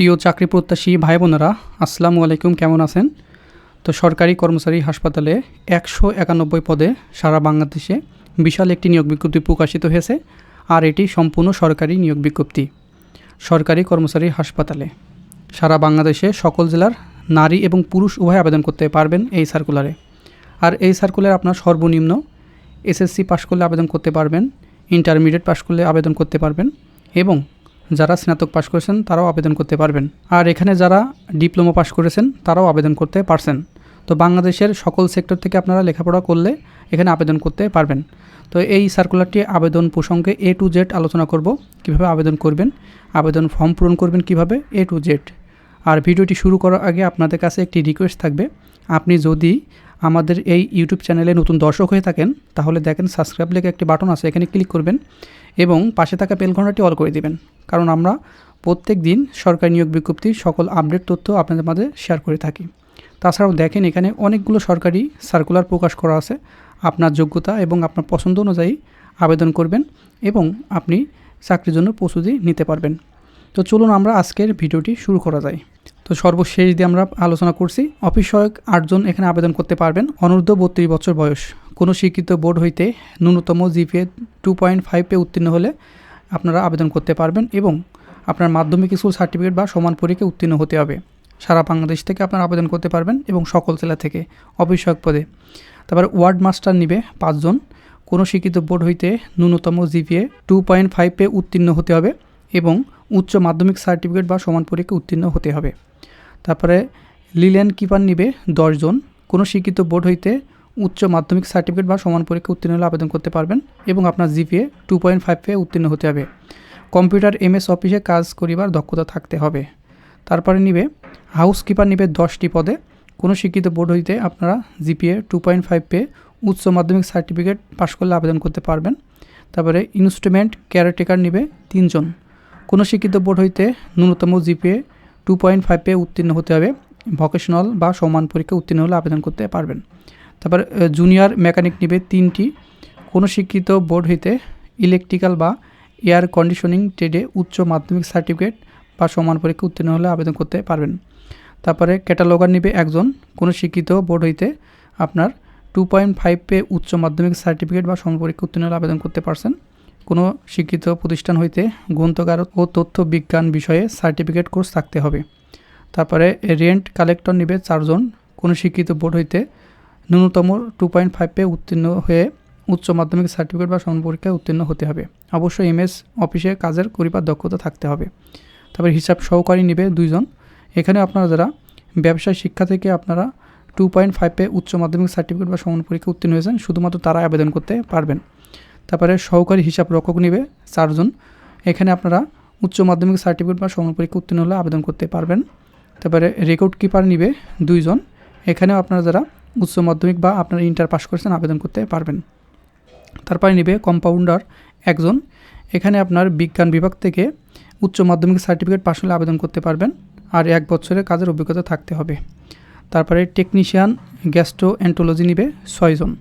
প্রিয় চাকরি প্রত্যাশী ভাই বোনেরা আসসালামু আলাইকুম, কেমন আছেন? তো সরকারি কর্মচারী হাসপাতালে একশো একানব্বই পদে সারা বাংলাদেশে বিশাল একটি নিয়োগ বিজ্ঞপ্তি প্রকাশিত হয়েছে, আর এটি সম্পূর্ণ সরকারি নিয়োগ বিজ্ঞপ্তি। সরকারি কর্মচারী হাসপাতালে সারা বাংলাদেশে সকল জেলার নারী এবং পুরুষ উভয় আবেদন করতে পারবেন এই সার্কুলারে। আর এই সার্কুলার আপনার সর্বনিম্ন এসএসসি পাশ করলে আবেদন করতে পারবেন, ইন্টারমিডিয়েট পাশ করলে আবেদন করতে পারবেন এবং যারা স্নাতক পাশ করেছেন, তারাও আবেদন করতে পারবেন। আর এখানে যারা ডিপ্লোমা পাশ করেছেন, তারাও আবেদন করতে পারছেন। তো বাংলাদেশের সকল সেক্টর থেকে আপনারা লেখাপড়া করলে এখানে আবেদন করতে পারবেন। তো এই সার্কুলারটি আবেদন প্রসঙ্গে এ টু জেড আলোচনা করব, কীভাবে আবেদন করবেন, আবেদন ফর্ম পূরণ করবেন কীভাবে এ টু জেড আর ভিডিওটি শুরু করার আগে আপনাদের কাছে একটি রিকোয়েস্ট থাকবে, আপনি যদি আমাদের এই ইউটিউব চ্যানেলে নতুন দর্শক হয়ে থাকেন, তাহলে দেখেন সাবস্ক্রাইব লেগে একটি বাটন আছে, এখানে ক্লিক করবেন এবং পাশে থাকা ঘন্টাটি অল করে দিবেন। কারণ আমরা প্রত্যেক দিন সরকারি নিয়োগ বিজ্ঞপ্তির সকল আপডেট তথ্য আপনাদের মাঝে শেয়ার করে থাকি। তাছাড়াও দেখেন এখানে অনেকগুলো সরকারি সার্কুলার প্রকাশ করা আছে। আপনার যোগ্যতা এবং আপনার পছন্দ অনুযায়ী আবেদন করবেন এবং আপনি চাকরির জন্য প্রস্তুতি নিতে পারবেন। তো চলুন আমরা আজকের ভিডিওটি শুরু করা যায় তো সর্বশেষ দিয়ে আমরা আলোচনা করছি, অফিস সহায়ক আটজন এখানে আবেদন করতে পারবেন, অনূর্ধ্ব বত্রিশ বছর বয়স। কোনো শিক্ষিত বোর্ড হইতে ন্যূনতম জিপিএ টু পয়েন্ট ফাইভে উত্তীর্ণ হলে আপনারা আবেদন করতে পারবেন এবং আপনার মাধ্যমিক স্কুল সার্টিফিকেট বা সমান পরীক্ষায় উত্তীর্ণ হতে হবে। সারা বাংলাদেশ থেকে আপনারা আবেদন করতে পারবেন এবং সকল জেলা থেকে অফিস সহায়ক পদে। তারপরে ওয়ার্ড মাস্টার নিবে পাঁচজন। কোনো শিক্ষিত বোর্ড হইতে ন্যূনতম জিপিএ টু পয়েন্ট ফাইভে উত্তীর্ণ হতে হবে এবং উচ্চ মাধ্যমিক সার্টিফিকেট বা সমান পরীক্ষা উত্তীর্ণ হতে হবে। তারপরে লিলেন কিপার নিবে দশজন কোনো শিক্ষিত বোর্ড হইতে উচ্চ মাধ্যমিক সার্টিফিকেট বা সমান পরীক্ষা উত্তীর্ণ হলে আবেদন করতে পারবেন এবং আপনার জিপিএ টু পয়েন্ট ফাইভে উত্তীর্ণ হতে হবে। কম্পিউটার এমএস অফিসে কাজ করিবার দক্ষতা থাকতে হবে। তারপরে নিবে, হাউস কিপার নিবে দশটি পদে। কোনো শিক্ষিত বোর্ড হইতে আপনারা জিপিএ টু পয়েন্ট ফাইভ পেয়ে উচ্চ মাধ্যমিক সার্টিফিকেট পাশ করলে আবেদন করতে পারবেন। তারপরে ইনস্ট্রুমেন্ট কেয়ারটেকার নিবে তিনজন। কোনো শিক্ষিত বোর্ড হইতে ন্যূনতম জিপিএ টু পয়েন্ট ফাইভে উত্তীর্ণ হতে হবে। ভকেশনাল বা সমান পরীক্ষা উত্তীর্ণ হলে আবেদন করতে পারবেন। তারপর জুনিয়র মেকানিক নিবে তিনটি। কোনো শিক্ষিত বোর্ড হইতে ইলেকট্রিক্যাল বা এয়ার কন্ডিশনিং ট্রেডে উচ্চ মাধ্যমিক সার্টিফিকেট বা সমান পরীক্ষা উত্তীর্ণ হলে আবেদন করতে পারবেন। তারপরে ক্যাটালগার নিবে একজন। কোনো শিক্ষিত বোর্ড হইতে আপনার টু পয়েন্ট ফাইভ পে উচ্চ মাধ্যমিক সার্টিফিকেট বা সমান পরীক্ষা উত্তীর্ণ হলে আবেদন করতে পারছেন। কোনো শিক্ষিত প্রতিষ্ঠান হইতে গ্রন্থকার ও তথ্য বিজ্ঞান বিষয়ে সার্টিফিকেট কোর্স থাকতে হবে। তারপরে রেন্ট কালেক্টর নিবে চারজন। কোনো শিক্ষিত বোর্ড হইতে ন্যূনতম টু পয়েন্ট ফাইভে উত্তীর্ণ হয়ে উচ্চ মাধ্যমিক সার্টিফিকেট বা সমান পরীক্ষায় উত্তীর্ণ হতে হবে। অবশ্যই এমএস অফিসে কাজের করিবার দক্ষতা থাকতে হবে। তারপরে হিসাব সহকারী নিবে দুইজন। এখানে আপনারা যারা ব্যবসায় শিক্ষা থেকে আপনারা টু পয়েন্ট ফাইভে উচ্চ মাধ্যমিক সার্টিফিকেট বা সমান পরীক্ষা উত্তীর্ণ হয়েছেন, শুধুমাত্র তারা আবেদন করতে পারবেন। তারপরে সহকারী হিসাব রক্ষক নিবে চারজন। এখানে আপনারা উচ্চ মাধ্যমিক সার্টিফিকেট বা সমান পরীক্ষা উত্তীর্ণ হলে আবেদন করতে পারবেন। তারপরে রেকর্ড কিপার নিবে দুইজন। এখানেও আপনারা যারা উচ্চ মাধ্যমিক বা আপনারা ইন্টার পাস করেছেন আবেদন করতে পারবেন। তারপরে নিবে কম্পাউন্ডার একজন। এখানে আপনার বিজ্ঞান বিভাগ থেকে উচ্চ মাধ্যমিক সার্টিফিকেট পাশ হলে আবেদন করতে পারবেন। আর এক বছরের কাজের অভিজ্ঞতা থাকতে হবে। তারপরে টেকনিশিয়ান গ্যাস্ট্রো অ্যান্টোলজি নিবে ছয়জন।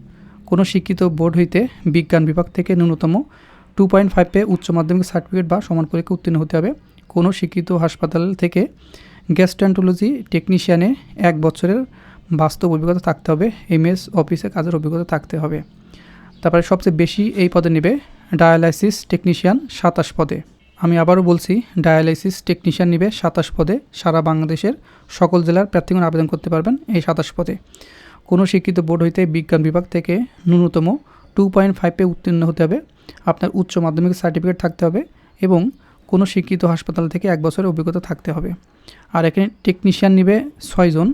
কোনো শিক্ষিত বোর্ড হইতে বিজ্ঞান বিভাগ থেকে ন্যূনতম টু পয়েন্ট ফাইভ পে উচ্চ মাধ্যমিক সার্টিফিকেট বা সমান পরীক্ষা উত্তীর্ণ হতে হবে। কোনো শিক্ষিত হাসপাতাল থেকে গ্যাস্ট্রোঅ্যান্টোলজি টেকনিশিয়ানে এক বছরের বাস্তব অভিজ্ঞতা থাকতে হবে। এমএস অফিসে কাজের অভিজ্ঞতা থাকতে হবে। তারপরে সবচেয়ে বেশি এই পদে নেবে ডায়ালাইসিস টেকনিশিয়ান সাতাশ পদে। আমি আবারও বলছি ডায়ালাইসিস টেকনিশিয়ান নিবে সাতাশ পদে। সারা বাংলাদেশের সকল জেলার প্রার্থীগণ আবেদন করতে পারবেন এই সাতাশ পদে। কোনো শিক্ষিত বোর্ড হইতে বিজ্ঞান বিভাগ থেকে ন্যূনতম টু পয়েন্ট ফাইভে উত্তীর্ণ হতে হবে। আপনার উচ্চ মাধ্যমিক সার্টিফিকেট থাকতে হবে এবং কোনো শিক্ষিত হাসপাতাল থেকে এক বছরের অভিজ্ঞতা থাকতে হবে। আর এখানে টেকনিশিয়ান নিবে ছয়জন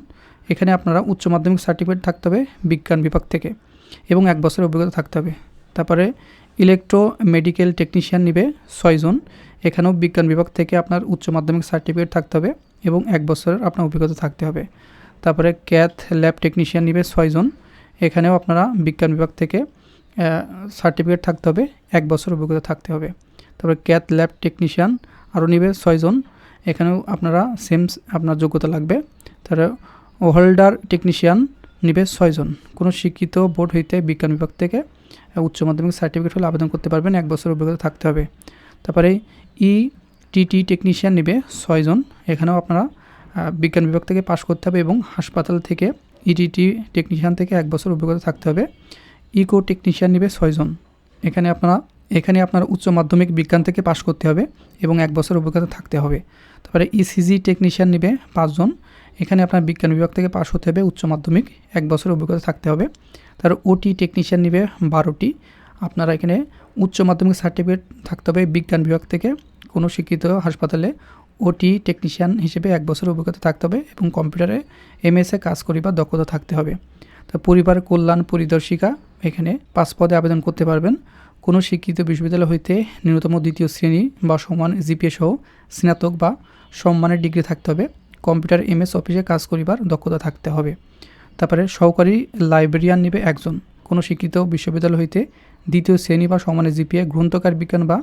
এখানে আপনারা উচ্চ মাধ্যমিক সার্টিফিকেট থাকতে হবে বিজ্ঞান বিভাগ থেকে এবং এক বছরের অভিজ্ঞতা থাকতে হবে। তারপরে ইলেকট্রো মেডিকেল টেকনিশিয়ান নিবে ছয়জন এখানেও বিজ্ঞান বিভাগ থেকে আপনার উচ্চ মাধ্যমিক সার্টিফিকেট থাকতে হবে এবং এক বছরের আপনার অভিজ্ঞতা থাকতে হবে। তারপরে ক্যাথ ল্যাব টেকনিশিয়ান নিবে ছয়জন এখানেও আপনারা বিজ্ঞান বিভাগ থেকে সার্টিফিকেট থাকতে হবে, এক বছর অভিজ্ঞতা থাকতে হবে। তারপরে ক্যাথ ল্যাব টেকনিশিয়ান আরও নিবে ছয়জন এখানেও আপনারা সেম আপনার যোগ্যতা লাগবে। তারপরে হোল্ডার টেকনিশিয়ান নিবে ছয়জন কোনো শিক্ষিত বোর্ড হইতে বিজ্ঞান বিভাগ থেকে উচ্চ মাধ্যমিক সার্টিফিকেট হলে আবেদন করতে পারবেন, এক বছর অভিজ্ঞতা থাকতে হবে। তারপরে ই টিটি টেকনিশিয়ান নেবে ছয়জন এখানেও আপনারা বিজ্ঞান বিভাগ থেকে পাশ করতে হবে এবং হাসপাতাল থেকে ইডিটি টেকনিশিয়ান থেকে এক বছর অভিজ্ঞতা থাকতে হবে। ইকো টেকনিশিয়ান নেবে ছয়জন এখানে আপনারা, এখানে আপনার উচ্চ মাধ্যমিক বিজ্ঞান থেকে পাশ করতে হবে এবং এক বছর অভিজ্ঞতা থাকতে হবে। তারপরে ইসিজি টেকনিশিয়ান নেবে পাঁচজন এখানে আপনার বিজ্ঞান বিভাগ থেকে পাশ হতে হবে, উচ্চ মাধ্যমিক এক বছর অভিজ্ঞতা থাকতে হবে। তার ওটি টেকনিশিয়ান নেবে বারোটি। আপনারা এখানে উচ্চ মাধ্যমিক সার্টিফিকেট থাকতে হবে বিজ্ঞান বিভাগ থেকে। কোনো শিক্ষিত হাসপাতালে ওটি টেকনিশিয়ান হিসেবে এক বছর অভিজ্ঞতা থাকতে হবে এবং কম্পিউটারে এমএসএ কাজ করিবার দক্ষতা থাকতে হবে। তা পরিবার কল্যাণ পরিদর্শিকা, এখানে পাঁচ পদে আবেদন করতে পারবেন। কোনো শিক্ষিত বিশ্ববিদ্যালয় হইতে ন্যূনতম দ্বিতীয় শ্রেণি বা সমান জিপিএ সহ স্নাতক বা সম্মানের ডিগ্রি থাকতে হবে। কম্পিউটার এমএস অফিসে কাজ করিবার দক্ষতা থাকতে হবে। তারপরে সহকারী লাইব্রেরিয়ান নেবে একজন। কোনো শিক্ষিত বিশ্ববিদ্যালয় হইতে দ্বিতীয় শ্রেণি বা সমানের জিপিএ গ্রন্থকার বিজ্ঞান বা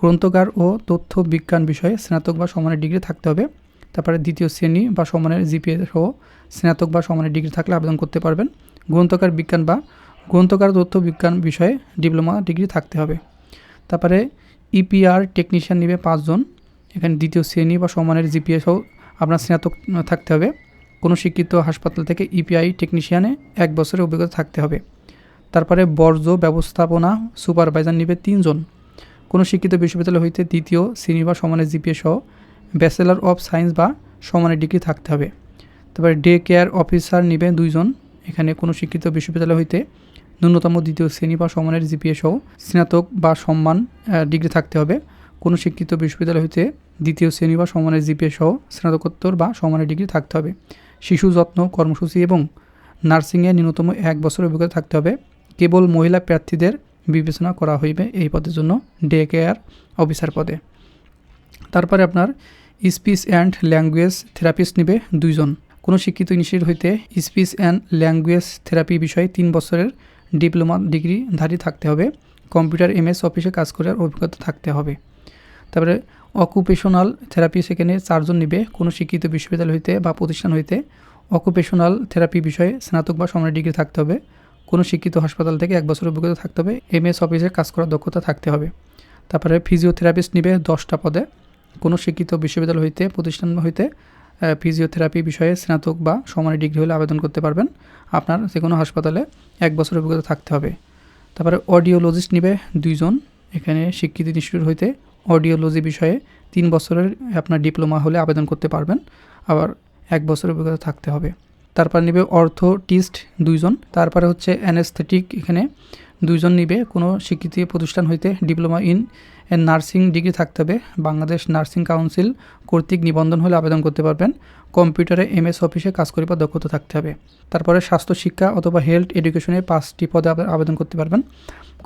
গ্রন্থকার ও তথ্য বিজ্ঞান বিষয়ে স্নাতক বা সমানের ডিগ্রি থাকতে হবে। তারপরে দ্বিতীয় শ্রেণি বা সমানের জিপিএ সহ স্নাতক বা সমানের ডিগ্রি থাকলে আবেদন করতে পারবেন। গ্রন্থকার বিজ্ঞান বা গ্রন্থকার তথ্য বিজ্ঞান বিষয়ে ডিপ্লোমা ডিগ্রি থাকতে হবে। তারপরে ইপিআর টেকনিশিয়ান নেবে পাঁচজন। এখানে দ্বিতীয় শ্রেণি বা সমানের জিপিএ সহ আপনার স্নাতক থাকতে হবে। কোনো শিক্ষিত হাসপাতাল থেকে ইপিআই টেকনিশিয়ানে এক বছরের অভিজ্ঞতা থাকতে হবে। তারপরে বর্জ্য ব্যবস্থাপনা সুপারভাইজার নেবে তিনজন। কোনো শিক্ষিত বিশ্ববিদ্যালয় হইতে দ্বিতীয়, শ্রেণি বা সমানের জিপিএ সহ ব্যাচেলর অফ সায়েন্স বা সমানের ডিগ্রি থাকতে হবে। তারপরে ডে কেয়ার অফিসার নেবে দুইজন। এখানে কোনো শিক্ষিত বিশ্ববিদ্যালয় হইতে ন্যূনতম দ্বিতীয়, শ্রেণি বা সমানের জিপিএ সহ স্নাতক বা সম্মান ডিগ্রি থাকতে হবে। কোনো শিক্ষিত বিশ্ববিদ্যালয় হইতে দ্বিতীয়, শ্রেণি বা সমানের জিপিএ সহ স্নাতকোত্তর বা সমানের ডিগ্রি থাকতে হবে। শিশু যত্ন, কর্মসূচি এবং নার্সিংয়ে ন্যূনতম এক বছর অভিজ্ঞতা থাকতে হবে। কেবল মহিলা প্রার্থীদের বিবেচনা করা হইবে এই পদের জন্য ডে কেয়ার অফিসার পদে। তারপরে আপনার স্পিচ অ্যান্ড ল্যাঙ্গুয়েজ থেরাপিস্ট নেবে দুইজন। কোনো শিক্ষিত ইনস্টিটিউট হইতে স্পিচ অ্যান্ড ল্যাঙ্গুয়েজ থেরাপি বিষয়ে তিন বছরের ডিপ্লোমা ডিগ্রিধারী থাকতে হবে। কম্পিউটার, এমএস অফিসে কাজ করার অভিজ্ঞতা থাকতে হবে। তারপরে অকুপেশনাল থেরাপি সেখানে চারজন নেবে। কোনো শিক্ষিত বিশ্ববিদ্যালয় হইতে বা প্রতিষ্ঠান হইতে অকুপেশনাল থেরাপি বিষয়ে স্নাতক বা সমানের ডিগ্রি থাকতে হবে। কোনো শিক্ষিত হাসপাতাল থেকে এক বছর অভিজ্ঞতা থাকতে হবে। এমএস অফিসে কাজ করার দক্ষতা থাকতে হবে। তারপরে ফিজিওথেরাপিস্ট নিবে দশটা পদে। কোনো শিক্ষিত বিশ্ববিদ্যালয় হইতে, প্রতিষ্ঠান হইতে ফিজিওথেরাপি বিষয়ে স্নাতক বা সমানের ডিগ্রি হলে আবেদন করতে পারবেন। আপনার যে কোনো হাসপাতালে এক বছর অভিজ্ঞতা থাকতে হবে। তারপরে অডিওলজিস্ট নিবে দুইজন। এখানে শিক্ষিত ইনস্টিটিউট হইতে অডিওলজি বিষয়ে তিন বছরের আপনার ডিপ্লোমা হলে আবেদন করতে পারবেন। আবার এক বছরের অভিজ্ঞতা থাকতে হবে। তারপর নেবে অর্থোটিস্ট দুইজন। তারপরে হচ্ছে অ্যানেস্থেটিক এখানে দুইজন নিবে। কোনো স্বীকৃতি প্রতিষ্ঠান হইতে ডিপ্লোমা ইন নার্সিং ডিগ্রি থাকতে হবে। বাংলাদেশ নার্সিং কাউন্সিল কর্তৃক নিবন্ধন হলে আবেদন করতে পারবেন। কম্পিউটারে এম এস অফিসে কাজ করিবার দক্ষতা থাকতে হবে। তারপরে স্বাস্থ্য শিক্ষা অথবা হেলথ এডুকেশনে পাঁচটি পদে আবেদন করতে পারবেন।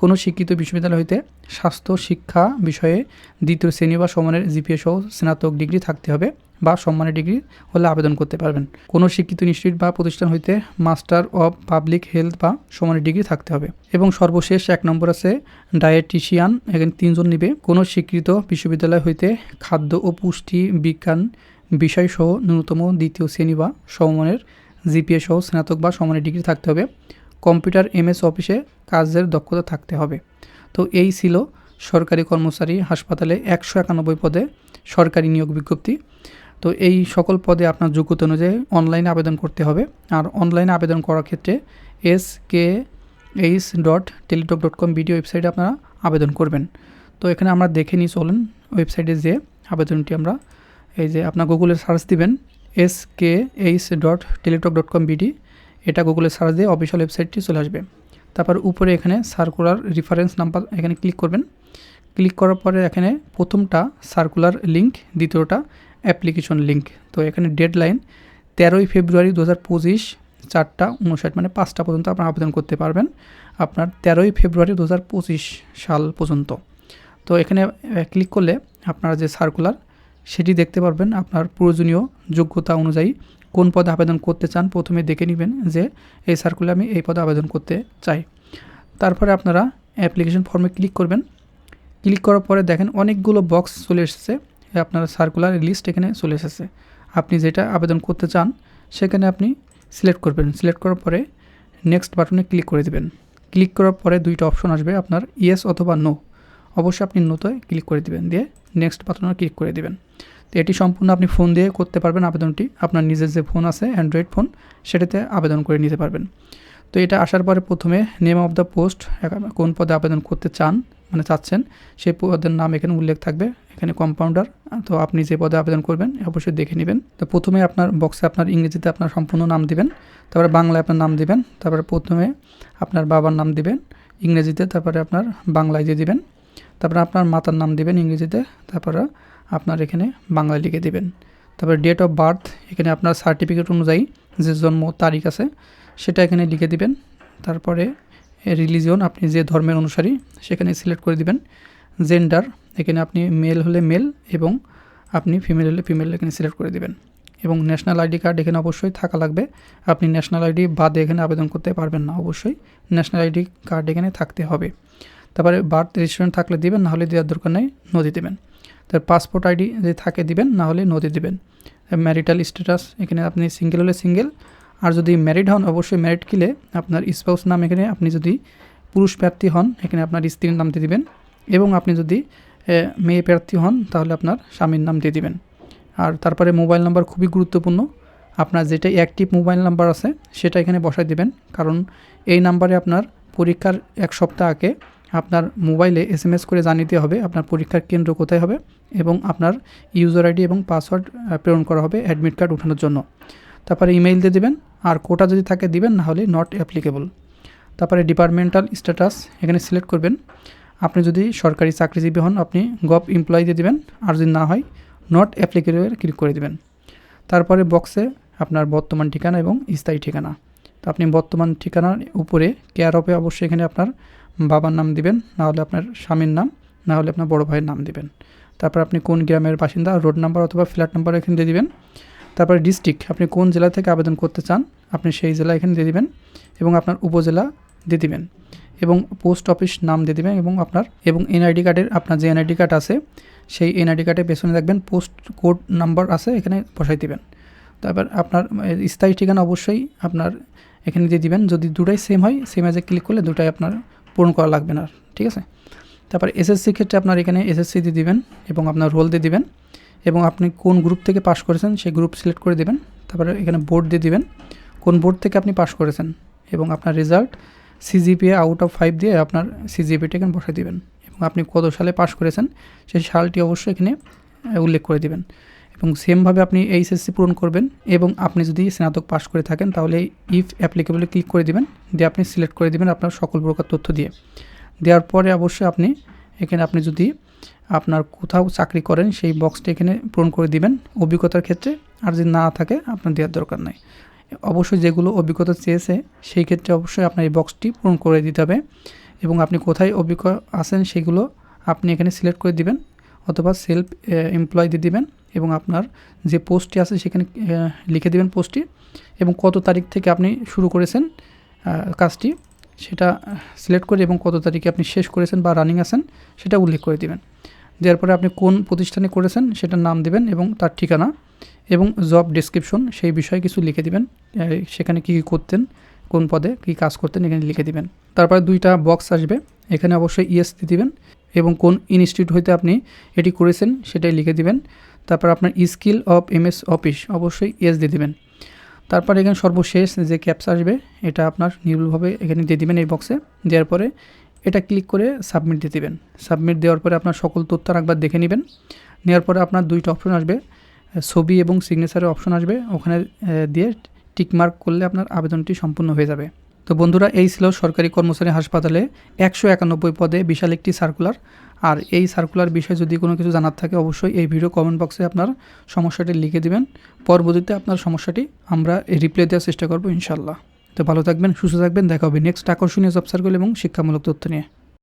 কোনো শিক্ষিত বিশ্ববিদ্যালয় হইতে স্বাস্থ্য শিক্ষা বিষয়ে দ্বিতীয় শ্রেণি বা সমানের জিপিএ সহ স্নাতক ডিগ্রি থাকতে হবে। বা সম্মানের ডিগ্রি হলে আবেদন করতে পারবেন। কোনো শিক্ষিত ইনস্টিটিউট বা প্রতিষ্ঠান হইতে মাস্টার অব পাবলিক হেলথ বা সম্মানের ডিগ্রি থাকতে হবে। এবং সর্বশেষ এক নম্বর আছে ডায়েটিশিয়ান। এখানে তিনজন নিবে। কোনো স্বীকৃত বিশ্ববিদ্যালয় হইতে খাদ্য ও পুষ্টি বিজ্ঞান বিষয়সহ ন্যূনতম দ্বিতীয় শ্রেণি বা সমমানের জিপিএ সহ স্নাতক বা সমানের ডিগ্রি থাকতে হবে। কম্পিউটার এমএস অফিসে কাজের দক্ষতা থাকতে হবে। তো এই ছিল সরকারি কর্মচারী হাসপাতালে একশো একানব্বই পদে সরকারি নিয়োগ বিজ্ঞপ্তি। তো এই সকল পদে আপনার যোগ্যতা অনুযায়ী অনলাইনে আবেদন করতে হবে। আর অনলাইনে আবেদন করার ক্ষেত্রে S K H dot Teletalk dot com BDO ওয়েবসাইটে আপনারা আবেদন করবেন। তো এখানে আমরা দেখে নিই, চলেন ওয়েবসাইটে যে আবেদনটি আমরা এই যে আপনার গুগলে সার্চ দিবেন S K H dot Teletalk dot com BD এটা গুগলে সার্চ দিয়ে অফিসিয়াল ওয়েবসাইটটি চলে আসবে। তারপর উপরে এখানে সার্কুলার রেফারেন্স নাম্বার এখানে ক্লিক করবেন। ক্লিক করার পরে এখানে প্রথমটা সার্কুলার লিঙ্ক দ্বিতীয়টা অ্যাপ্লিকেশন লিঙ্ক। তো এখানে ডেডলাইন তেরোই ফেব্রুয়ারি দু হাজার পঁচিশ চারটা উনষাট মানে পাঁচটা পর্যন্ত আপনার আবেদন করতে পারবেন। আপনার তেরোই ফেব্রুয়ারি দু হাজার পঁচিশ সাল পর্যন্ত। তো এখানে ক্লিক করলে আপনারা যে সার্কুলার সেটি দেখতে পারবেন আপনার প্রয়োজনীয় যোগ্যতা অনুযায়ী কোন পদে আবেদন করতে চান, প্রথমে দেখে নেবেন যে এই সার্কুলার আমি এই পদে আবেদন করতে চাই। তারপরে আপনারা অ্যাপ্লিকেশন ফর্মে ক্লিক করবেন। ক্লিক করার পরে দেখেন অনেকগুলো বক্স চলে এসেছে। আপনার সার্কুলার লিস্ট এখানে চলে এসেছে। আপনি যেটা আবেদন করতে চান, সেখানে আপনি সিলেক্ট করবেন। সিলেক্ট করার পরে নেক্সট বাটনে ক্লিক করে দেবেন। ক্লিক করার পরে দুইটা অপশন আসবে আপনার ইয়েস অথবা নো অবশ্যই আপনি নোতে ক্লিক করে দিবেন। দিয়ে নেক্সট বাটনে ক্লিক করে দিবেন। তো এটি সম্পূর্ণ আপনি ফোন দিয়ে করতে পারবেন আবেদনটি। আপনার নিজের যে ফোন আছে অ্যান্ড্রয়েড ফোন সেটাতে আবেদন করে নিতে পারবেন। তো এটা আসার পরে প্রথমে নেম অফ দ্য পোস্ট কোন পদে আবেদন করতে চান মানে চাচ্ছেন, সেই পদের নাম এখানে উল্লেখ থাকবে, এখানে কম্পাউন্ডার তো আপনি যে পদে আবেদন করবেন অবশ্যই দেখে নেবেন। তো প্রথমে আপনার বক্সে আপনার ইংরেজিতে আপনার সম্পূর্ণ নাম দিবেন, তারপরে বাংলায় আপনার নাম দিবেন, তারপরে প্রথমে আপনার বাবার নাম দিবেন ইংরেজিতে, তারপরে আপনার বাংলায় দিয়ে দিবেন, তারপরে আপনার মাতার নাম দিবেন ইংরেজিতে, তারপরে আপনার এখানে বাংলায় লিখে দিবেন। তারপরে ডেট অফ বার্থ এখানে আপনার সার্টিফিকেট অনুযায়ী যে জন্ম তারিখ আছে, সেটা এখানে লিখে দিবেন। তারপরে রিলিজিয়ন আপনি যে ধর্মের অনুসারী, সেখানে সিলেক্ট করে দিবেন। জেন্ডার এখানে আপনি মেল হলে মেল এবং আপনি ফিমেল হলে ফিমেল এখানে সিলেক্ট করে দিবেন। এবং ন্যাশনাল আইডি কার্ড এখানে অবশ্যই থাকা লাগবে। আপনি ন্যাশনাল আইডি বাদে এখানে আবেদন করতে পারবেন না অবশ্যই। ন্যাশনাল আইডি কার্ড এখানে থাকতে হবে। তারপরে বার্থ রেজিস্ট্রেশন থাকলে দিবেন, নাহলে দেওয়ার দরকার নেই নদী দেবেন। তার পাসপোর্ট আইডি যদি থাকে দিবেন, নাহলে নদী দিবেন। ম্যারিটাল স্ট্যাটাস এখানে আপনি সিঙ্গেল হলে সিঙ্গেল আর যদি ম্যারিড হন, অবশ্যই ম্যারিড কিলে আপনার স্পাউস নাম এখানে আপনি যদি পুরুষ প্রার্থী হন, এখানে আপনার স্ত্রীর নাম দিয়ে দিবেন। এবং আপনি যদি মেয়ে প্রার্থী হন, তাহলে আপনার স্বামীর নাম দিয়ে দিবেন। আর তারপরে মোবাইল নাম্বার খুবই গুরুত্বপূর্ণ। আপনার যেটা অ্যাক্টিভ মোবাইল নাম্বার আছে, সেটা এখানে বসাই দিবেন। কারণ এই নাম্বারে আপনার পরীক্ষার এক সপ্তাহ আগে আপনার মোবাইলে এস এম এস করে জানিয়ে হবে, আপনার পরীক্ষার কেন্দ্র কোথায় হবে এবং আপনার ইউজার আইডি এবং পাসওয়ার্ড প্রেরণ করা হবে অ্যাডমিট কার্ড ওঠানোর জন্য। তারপরে ইমেইল দিয়ে দেবেন, আর কোটা যদি থাকে দিবেন, না হলে নট অ্যাপ্লিকেবল তারপরে ডিপার্টমেন্টাল স্ট্যাটাস এখানে সিলেক্ট করবেন। আপনি যদি সরকারি চাকরিজীবী হন, আপনি গভ এমপ্লয়ি দিয়ে দেবেন, আর যদি না হয় নট অ্যাপ্লিকেবল ক্লিক করে দেবেন। তারপরে বক্সে আপনার বর্তমান ঠিকানা এবং স্থায়ী ঠিকানা। তো আপনি বর্তমান ঠিকানার উপরে কেয়ার অফে অবশ্যই এখানে আপনার বাবার নাম দিবেন, না হলে আপনার স্বামীর নাম, না হলে আপনার বড় ভাইয়ের নাম দিবেন। তারপর আপনি কোন গ্রামের বাসিন্দা রোড নাম্বার অথবা ফ্ল্যাট নাম্বার এখানে দিয়ে দিবেন। তারপরে ডিস্ট্রিক্ট আপনি কোন জেলা থেকে আবেদন করতে চান, আপনি সেই জেলা এখানে দিয়ে দিবেন এবং আপনার উপজেলা দিয়ে দিবেন এবং পোস্ট অফিস নাম দিয়ে দেবেন এবং আপনার, এবং এনআইডি কার্ডের আপনার যে এনআইডি কার্ড আছে, সেই এনআইডি কার্ডের পেছনে দেখবেন পোস্ট কোড নাম্বার আছে, এখানে বসাই দিবেন। তারপর আপনার স্থায়ী ঠিকানা অবশ্যই আপনার এখানে দিয়ে দিবেন। যদি দুটাই সেম হয় সেম এজে ক্লিক করলে দুটাই আপনার পূরণ করা লাগবে না ঠিক আছে? তারপর এসএসসি ক্ষেত্রে আপনার এখানে এসএসসি দিয়ে দিবেন এবং আপনার রোল দিয়ে দিবেন। এবং আপনি কোন গ্রুপ থেকে পাশ করেছেন সেই গ্রুপ সিলেক্ট করে দেবেন। তারপরে এখানে বোর্ড দিয়ে দিবেন, কোন বোর্ড থেকে আপনি পাশ করেছেন এবং আপনার result CGPA out of five দিয়ে আপনার সিজিপিটা এখানে বসে দিবেন এবং আপনি কত সালে পাশ করেছেন সেই সালটি অবশ্যই এখানে উল্লেখ করে দিবেন। এবং সেমভাবে আপনি এইচএসসি পূরণ করবেন এবং আপনি যদি স্নাতক পাশ করে থাকেন তাহলে ইফ অ্যাপ্লিকেবলে ক্লিক করে দিবেন, দিয়ে আপনি সিলেক্ট করে দিবেন আপনার সকল প্রকার তথ্য দিয়ে। দেওয়ার পরে অবশ্যই আপনি এখানে আপনি যদি আপনার কোথাও চাকরি করেন, সেই বক্সটি এখানে পূরণ করে দিবেন। অভিজ্ঞতার ক্ষেত্রে আর যদি না থাকে, আপনার দেওয়ার দরকার নাই। অবশ্যই যেগুলো অভিজ্ঞতা চেয়েছে, সেই ক্ষেত্রে অবশ্যই আপনার এই বক্সটি পূরণ করে দিতে হবে। এবং আপনি কোথায় অভিজ্ঞ আছেন, সেগুলো আপনি এখানে সিলেক্ট করে দিবেন অথবা সেলফ এমপ্লয় দিয়ে দিবেন এবং আপনার যে পোস্টটি আছে, সেখানে লিখে দেবেন পোস্টটি এবং কত তারিখ থেকে আপনি শুরু করেছেন কাজটি সেটা সিলেক্ট করে এবং কত তারিখে আপনি শেষ করেছেন বা রানিং আছেন, সেটা উল্লেখ করে দিবেন। দেওয়ার পরে আপনি কোন প্রতিষ্ঠানে করেছেন সেটার নাম দেবেন এবং তার ঠিকানা এবং জব ডিসক্রিপশন সেই বিষয়ে কিছু লিখে দিবেন সেখানে কী কী করতেন, কোন পদে কী কাজ করতেন এখানে লিখে দিবেন। তারপরে দুইটা বক্স আসবে, এখানে অবশ্যই ইএস দিবেন এবং কোন ইনস্টিটিউট হইতে আপনি এটি করেছেন সেটাই লিখে দিবেন। তারপর আপনার স্কিল অফ এমএস অফিস অবশ্যই ইএস দিয়ে দিবেন। তারপর এখানে সর্বশেষ যে ক্যাপস আসবে, এটা আপনার নির্ভুলভাবে এখানে দিয়ে দিবেন এই বক্সে দেওয়ার পরে এটা ক্লিক করে সাবমিট দিয়ে দেবেন। সাবমিট দেওয়ার পরে আপনার সকল তথ্য একবার দেখে নেবেন। নেওয়ার পরে আপনার দুইটা অপশন আসবে। ছবি এবং সিগনেচারের অপশন আসবে। ওখানে দিয়ে টিকমার্ক করলে আপনার আবেদনটি সম্পূর্ণ হয়ে যাবে। তো বন্ধুরা, এই ছিল সরকারি কর্মচারী হাসপাতালে একশো একানব্বই পদে বিশাল একটি সার্কুলার আর এই সার্কুলার বিষয়ে যদি কোনো কিছু জানার থাকে, অবশ্যই এই ভিডিও কমেন্ট বক্সে আপনার সমস্যাটি লিখে দিবেন। পরবর্তীতে আপনার সমস্যাটি আমরা রিপ্লাই দেওয়ার চেষ্টা করব ইনশাল্লাহ তো ভালো থাকবেন, সুস্থ থাকবেন, দেখা হবে নেক্সট আকর্ষণীয় জব সার্কুল এবং শিক্ষামূলক তথ্য নিয়ে।